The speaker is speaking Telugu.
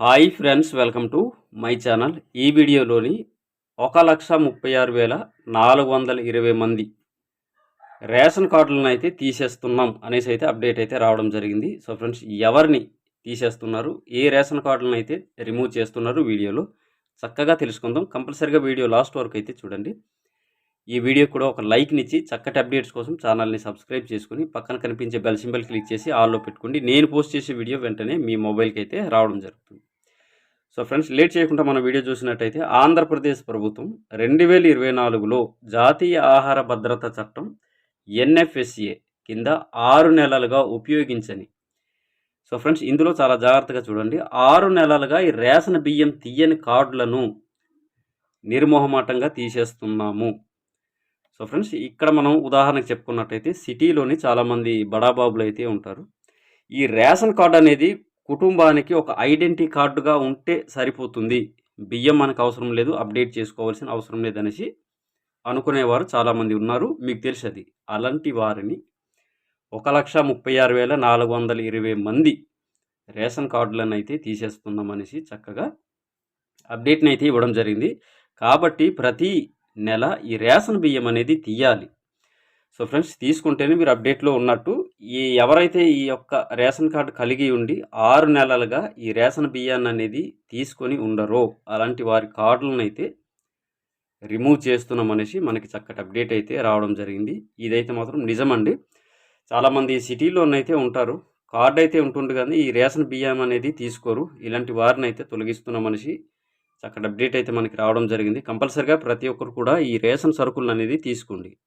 Hi friends welcome to my channel. ఈ వీడియోలోని ఒక లక్ష ముప్పై ఆరు వేల నాలుగు వందల ఇరవై మంది రేషన్ కార్డులను అయితే తీసేస్తున్నాం అనేసి అయితే అప్డేట్ అయితే రావడం జరిగింది. సో ఫ్రెండ్స్ ఎవరిని తీసేస్తున్నారు ఏ రేషన్ కార్డులను అయితే రిమూవ్ చేస్తున్నారు వీడియోలో చక్కగా తెలుసుకుందాం. కంపల్సరీగా వీడియో లాస్ట్ వరకు అయితే చూడండి. ఈ వీడియో కూడా ఒక లైక్నిచ్చి చక్కటి అప్డేట్స్ కోసం ఛానల్ని సబ్స్క్రైబ్ చేసుకుని పక్కన కనిపించే బెల్ సింబల్ క్లిక్ చేసి ఆల్లో పెట్టుకోండి. నేను పోస్ట్ చేసే వీడియో వెంటనే మీ మొబైల్కి అయితే రావడం జరుగుతుంది. సో ఫ్రెండ్స్ లేట్ చేయకుండా మన వీడియో చూసినట్టయితే ఆంధ్రప్రదేశ్ ప్రభుత్వం రెండు వేల ఇరవై నాలుగులో జాతీయ ఆహార భద్రత చట్టం ఎన్ఎఫ్ఎస్ఏ కింద ఆరు నెలలుగా ఉపయోగించని. సో ఫ్రెండ్స్ ఇందులో చాలా జాగ్రత్తగా చూడండి. ఆరు నెలలుగా ఈ రేషన్ బియ్యం తీయని కార్డులను నిర్మోహమాటంగా తీసేస్తున్నాము. సో ఫ్రెండ్స్ ఇక్కడ మనం ఉదాహరణకు చెప్పుకున్నట్టయితే సిటీలోని చాలామంది బడాబాబులు అయితే ఉంటారు. ఈ రేషన్ కార్డు అనేది కుటుంబానికి ఒక ఐడెంటిటీ కార్డుగా ఉంటే సరిపోతుంది. బియ్యం మనకు అవసరం లేదు అప్డేట్ చేసుకోవాల్సిన అవసరం లేదనేసి అనుకునేవారు చాలామంది ఉన్నారు. మీకు తెలిసది అలాంటి వారిని ఒక లక్ష ముప్పై ఆరు వేల నాలుగు వందల ఇరవై మంది రేషన్ కార్డులను అయితే తీసేస్తున్నామనేసి చక్కగా అప్డేట్ని అయితే ఇవ్వడం జరిగింది. కాబట్టి ప్రతి నెల ఈ రేషన్ బియ్యం అనేది తీయాలి. సో ఫ్రెండ్స్ తీసుకుంటేనే మీరు అప్డేట్లో ఉన్నట్టు ఈ ఎవరైతే ఈ యొక్క రేషన్ కార్డు కలిగి ఉండి ఆరు నెలలుగా ఈ రేషన్ బియ్యాన్ని అనేది తీసుకొని ఉండరో అలాంటి వారి కార్డులను అయితే రిమూవ్ చేస్తున్నాం అనేసి మనకి చక్కటి అప్డేట్ అయితే రావడం జరిగింది. ఇదైతే మాత్రం నిజమండి. చాలామంది సిటీలోనైతే ఉంటారు. కార్డు అయితే ఉంటుంది కానీ ఈ రేషన్ బియ్యం అనేది తీసుకోరు. ఇలాంటి వారిని అయితే తొలగిస్తున్న మనిషి చక్కటి అప్డేట్ అయితే మనకి రావడం జరిగింది. కంపల్సరిగా ప్రతి ఒక్కరు కూడా ఈ రేషన్ సరుకులు అనేది తీసుకోండి.